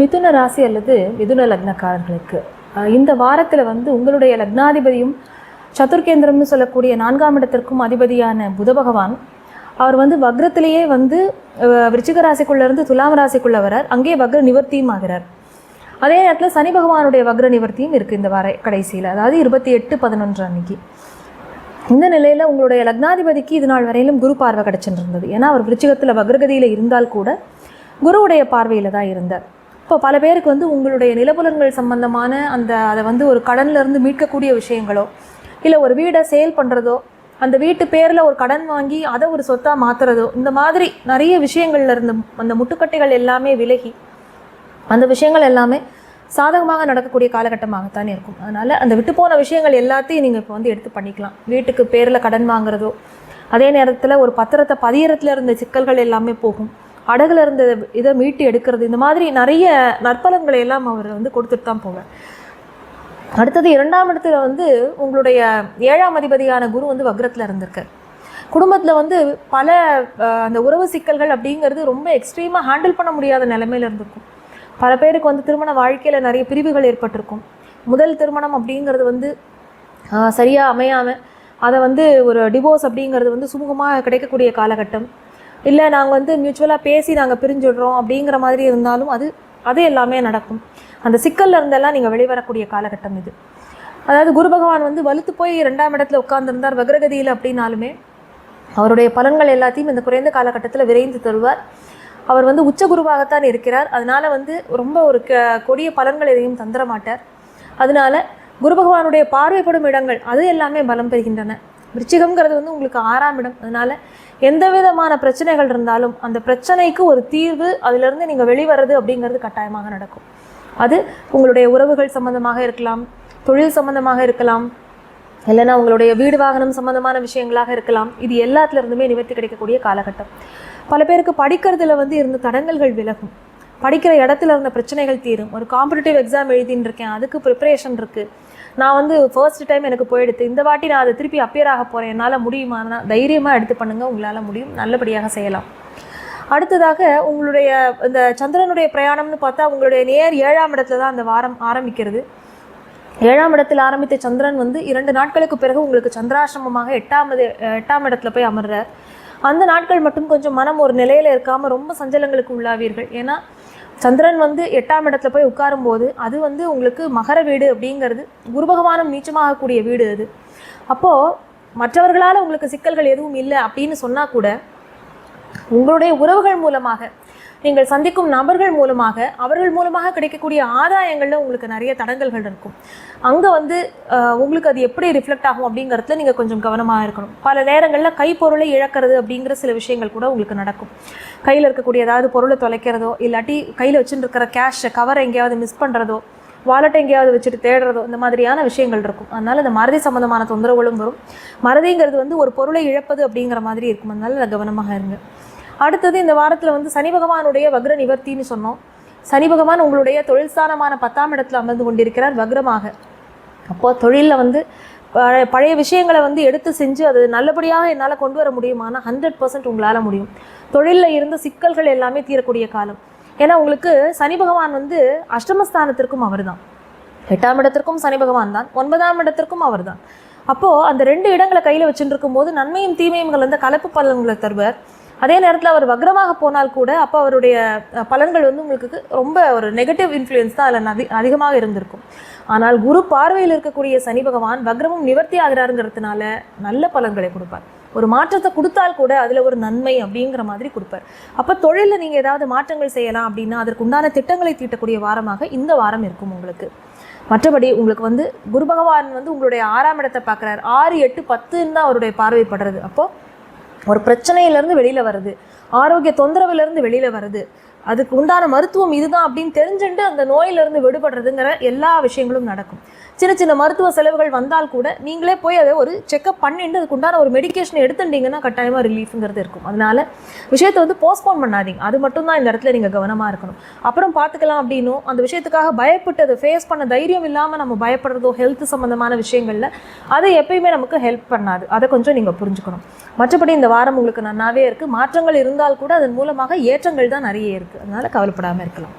மிதுன ராசி அல்லது மிதுன லக்னக்காரர்களுக்கு. இந்த வாரத்தில் வந்து உங்களுடைய லக்னாதிபதியும் சதுர்கேந்திரம்னு சொல்லக்கூடிய நான்காம் இடத்திற்கும் அதிபதியான புத பகவான் அவர் வந்து வக்ரத்திலேயே வந்து விருச்சிக ராசிக்குள்ளேருந்து துலாம் ராசிக்குள்ள வரார். அங்கேயே வக்ர நிவர்த்தியும் ஆகிறார். அதே நேரத்தில் சனி பகவானுடைய வக்ர நிவர்த்தியும் இருக்குது இந்த வார கடைசியில். அதாவது இருபத்தி எட்டு பதினொன்று அன்னைக்கு. இந்த நிலையில் உங்களுடைய லக்னாதிபதிக்கு இது நாள் வரையிலும் குரு பார்வை கிடச்சிருந்தது. இருந்தது ஏன்னா அவர் விருச்சிகத்தில் வக்ரகதியில் இருந்தால் கூட குருவுடைய பார்வையில் தான் இருந்தார். இப்போ பல பேருக்கு வந்து உங்களுடைய நிலப்புலன்கள் சம்பந்தமான அந்த அதை வந்து ஒரு கடன்லேருந்து மீட்கக்கூடிய விஷயங்களோ இல்லை ஒரு வீடை சேல் பண்ணுறதோ அந்த வீட்டு பேரில் ஒரு கடன் வாங்கி அதை ஒரு சொத்தாக மாற்றுறதோ இந்த மாதிரி நிறைய விஷயங்கள்ல இருந்து அந்த முட்டுக்கட்டைகள் எல்லாமே விலகி அந்த விஷயங்கள் எல்லாமே சாதகமாக நடக்கக்கூடிய காலகட்டமாகத்தானே இருக்கும். அதனால் அந்த விட்டு போன விஷயங்கள் எல்லாத்தையும் நீங்கள் இப்போ வந்து எடுத்து பண்ணிக்கலாம். வீட்டுக்கு பேரில் கடன் வாங்குறதோ அதே நேரத்தில் ஒரு பத்திரத்தை பதியறதுல இருந்த சிக்கல்கள் எல்லாமே போகும். அடகுல இருந்த இதை மீட்டு எடுக்கிறது இந்த மாதிரி நிறைய நற்பலன்களை எல்லாம் அவர் வந்து கொடுத்துட்டு தான் போவார். அடுத்தது இரண்டாம் இடத்துல வந்து உங்களுடைய ஏழாம் அதிபதியான குரு வந்து வக்ரத்தில் இருந்திருக்கார். குடும்பத்தில் வந்து பல அந்த உறவு சிக்கல்கள் அப்படிங்கிறது ரொம்ப எக்ஸ்ட்ரீமாக ஹேண்டில் பண்ண முடியாத நிலமையில இருந்திருக்கும். பல பேருக்கு வந்து திருமண வாழ்க்கையில் நிறைய பிரிவுகள் ஏற்பட்டிருக்கும். முதல் திருமணம் அப்படிங்கிறது வந்து சரியாக அமையாமல் அதை வந்து ஒரு டிவோர்ஸ் அப்படிங்கிறது வந்து சுமூகமாக கிடைக்கக்கூடிய காலகட்டம். இல்லை நாங்கள் வந்து மியூச்சுவலாக பேசி நாங்கள் பிரிஞ்சுடுறோம் அப்படிங்கிற மாதிரி இருந்தாலும் அது அது எல்லாமே நடக்கும். அந்த சிக்கல்ல இருந்தெல்லாம் நீங்கள் வெளிவரக்கூடிய காலகட்டம் இது. அதாவது குரு பகவான் வந்து வலுத்து போய் ரெண்டாம் இடத்துல உட்காந்துருந்தார் வக்ரகதியில் அப்படின்னாலுமே அவருடைய பலன்கள் எல்லாத்தையும் இந்த குறைந்த காலகட்டத்தில் விரைந்து தருவார். அவர் வந்து உச்ச குருவாகத்தான் இருக்கிறார். அதனால் வந்து ரொம்ப ஒரு க கொடிய பலன்கள் எதையும் தந்துட மாட்டார். அதனால குரு பகவானுடைய பார்வைப்படும் இடங்கள் அது எல்லாமே பலம் பெறுகின்றன. விருச்சிகம்ங்கிறது வந்து உங்களுக்கு ஆறாம் இடம். அதனால் எந்த விதமான பிரச்சனைகள் இருந்தாலும் அந்த பிரச்சனைக்கு ஒரு தீர்வு அதிலிருந்து நீங்கள் வெளிவரது அப்படிங்கிறது கட்டாயமாக நடக்கும். அது உங்களுடைய உறவுகள் சம்பந்தமாக இருக்கலாம் தொழில் சம்பந்தமாக இருக்கலாம் இல்லைன்னா உங்களுடைய வீடு வாகனம் சம்பந்தமான விஷயங்களாக இருக்கலாம். இது எல்லாத்துலேருந்துமே நிவர்த்தி கிடைக்கக்கூடிய காலகட்டம். பல பேருக்கு படிக்கிறதுல வந்து இருந்த தடங்கல்கள் விலகும். படிக்கிற இடத்துல இருந்த பிரச்சனைகள் தீரும். ஒரு காம்படிட்டிவ் எக்ஸாம் எழுதின்னு இருக்கேன் அதுக்கு ப்ரிப்பரேஷன் இருக்குது நான் வந்து ஃபர்ஸ்ட் டைம் எனக்கு போயிடுத்து இந்த வாட்டி நான் அதை திருப்பி அப்பியர் ஆக போகிறேன் என்னால் முடியுமானா தைரியமாக எடுத்து பண்ணுங்கள் உங்களால் முடியும். நல்லபடியாக செய்யலாம். அடுத்ததாக உங்களுடைய இந்த சந்திரனுடைய பிரயாணம்னு பார்த்தா உங்களுடைய நேர் ஏழாம் இடத்துல தான் அந்த வாரம் ஆரம்பிக்கிறது. ஏழாம் இடத்தில் ஆரம்பித்த சந்திரன் வந்து இரண்டு நாட்களுக்கு பிறகு உங்களுக்கு சந்திராசிரமமாக எட்டாமது எட்டாம் இடத்துல போய் அமர்றார். அந்த நாட்கள் மட்டும் கொஞ்சம் மனம் ஒரு நிலையில் இருக்காமல் ரொம்ப சஞ்சலங்களுக்கு உள்ளாவீர்கள். ஏன்னா சந்திரன் வந்து எட்டாம் இடத்துல போய் உட்காரும்போது அது வந்து உங்களுக்கு மகர வீடு அப்படிங்கிறது குரு பகவானும் நீச்சமாகக்கூடிய வீடு அது. அப்போது மற்றவர்களால் உங்களுக்கு சிக்கல்கள் எதுவும் இல்லை அப்படின்னு சொன்னால் கூட உங்களுடைய உறவுகள் மூலமாக நீங்கள் சந்திக்கும் நபர்கள் மூலமாக அவர்கள் மூலமாக கிடைக்கக்கூடிய ஆதாயங்களில் உங்களுக்கு நிறைய தடங்கல்கள் இருக்கும். அங்கே வந்து உங்களுக்கு அது எப்படி ரிஃப்ளெக்ட் ஆகும் அப்படிங்கிறதுல நீங்கள் கொஞ்சம் கவனமாக இருக்கணும். பல நேரங்களில் கைப்பொருளை இழக்கிறது அப்படிங்கிற சில விஷயங்கள் கூட உங்களுக்கு நடக்கும். கையில் இருக்கக்கூடிய ஏதாவது பொருளை தொலைக்கிறதோ இல்லாட்டி கையில் வச்சுட்டு இருக்கிற கேஷை கவர் எங்கேயாவது மிஸ் பண்ணுறதோ வாலெட்டை எங்கேயாவது வச்சுட்டு தேடுறதோ இந்த மாதிரியான விஷயங்கள் இருக்கும். அதனால் இந்த மறதி சம்மந்தமான தொந்தரவுகளும் வரும். மறதிங்கிறது வந்து ஒரு பொருளை இழப்பது அப்படிங்கிற மாதிரி இருக்கும். அதனால் கவனமாக இருங்க. அடுத்தது இந்த வாரத்தில் வந்து சனி பகவானுடைய வக்ர நிவர்த்தின்னு சொன்னோம். சனி பகவான் உங்களுடைய தொழில் ஸ்தானமான பத்தாம் இடத்துல அமர்ந்து கொண்டிருக்கிறார் வக்ரமாக. அப்போது தொழிலில் வந்து பழைய பழைய விஷயங்களை வந்து எடுத்து செஞ்சு அது நல்லபடியாக என்னால் கொண்டு வர முடியுமானா ஹண்ட்ரட் பர்சன்ட் உங்களால் முடியும். தொழிலில் இருந்த சிக்கல்கள் எல்லாமே தீரக்கூடிய காலம். ஏன்னா உங்களுக்கு சனி பகவான் வந்து அஷ்டமஸ்தானத்திற்கும் அவர்தான். எட்டாம் இடத்திற்கும் சனி பகவான் தான். ஒன்பதாம் இடத்திற்கும் அவர்தான். அப்போது அந்த ரெண்டு இடங்களை கையில் வச்சுட்டு இருக்கும்போது நன்மையும் தீமையும் கலந்த கலப்பு பலன்களை தருவார். அதே நேரத்தில் அவர் வக்ரமாக போனால் கூட அப்போ அவருடைய பலன்கள் வந்து உங்களுக்கு ரொம்ப ஒரு நெகட்டிவ் இன்ஃப்ளூயன்ஸ் தான் அதில் அதிகமாக இருந்திருக்கும். ஆனால் குரு பார்வையில் இருக்கக்கூடிய சனி பகவான் வக்ரமும் நிவர்த்தி ஆகிறாருங்கிறதுனால நல்ல பலன்களை கொடுப்பார். ஒரு மாற்றத்தை கொடுத்தால் கூட அதில் ஒரு நன்மை அப்படிங்கிற மாதிரி கொடுப்பார். அப்போ தொழிலில் நீங்கள் ஏதாவது மாற்றங்கள் செய்யலாம் அப்படின்னா அதற்கு உண்டான திட்டங்களை தீட்டக்கூடிய வாரமாக இந்த வாரம் இருக்கும் உங்களுக்கு. மற்றபடி உங்களுக்கு வந்து குரு பகவான் வந்து உங்களுடைய ஆறாம் இடத்தை பார்க்குறாரு. ஆறு எட்டு பத்துன்னு தான் அவருடைய பார்வைப்படுறது அப்போது ஒரு பிரச்சனையிலேருந்து வெளியில் வருது. ஆரோக்கிய தொந்தரவுலேருந்து வெளியில் வருது. அதுக்கு உண்டான மருத்துவம் இதுதான் அப்படின்னு தெரிஞ்சுட்டு அந்த நோயிலிருந்து விடுபடுறதுங்கிற எல்லா விஷயங்களும் நடக்கும். சின்ன சின்ன மருத்துவ செலவுகள் வந்தால் கூட நீங்களே போய் அதை ஒரு செக்கப் பண்ணிட்டு அதுக்கு உண்டான ஒரு மெடிக்கேஷன் எடுத்துட்டீங்கன்னா கட்டாயமாக ரிலீஃப்ங்கிறது இருக்கும். அதனால விஷயத்தை வந்து போஸ்ட்போன் பண்ணாதீங்க. அது மட்டும்தான் இந்த இடத்துல நீங்கள் கவனமாக இருக்கணும். அப்புறம் பார்த்துக்கலாம் அப்படின்னும் அந்த விஷயத்துக்காக பயப்பட்டு அதை ஃபேஸ் பண்ண தைரியம் இல்லாமல் நம்ம பயப்படுறதோ ஹெல்த் சம்மந்தமான விஷயங்களில் அது எப்பயுமே நமக்கு ஹெல்ப் பண்ணாது. அதை கொஞ்சம் நீங்கள் புரிஞ்சுக்கணும். மற்றபடி இந்த வாரம் உங்களுக்கு நன்னாவே இருக்குது மாற்றங்கள் இருந்தால் கூட அதன் மூலமாக ஏற்றங்கள் தான் நிறைய இருக்குது இருக்குது அதனால கவலைப்படாமல் இருக்கலாம்.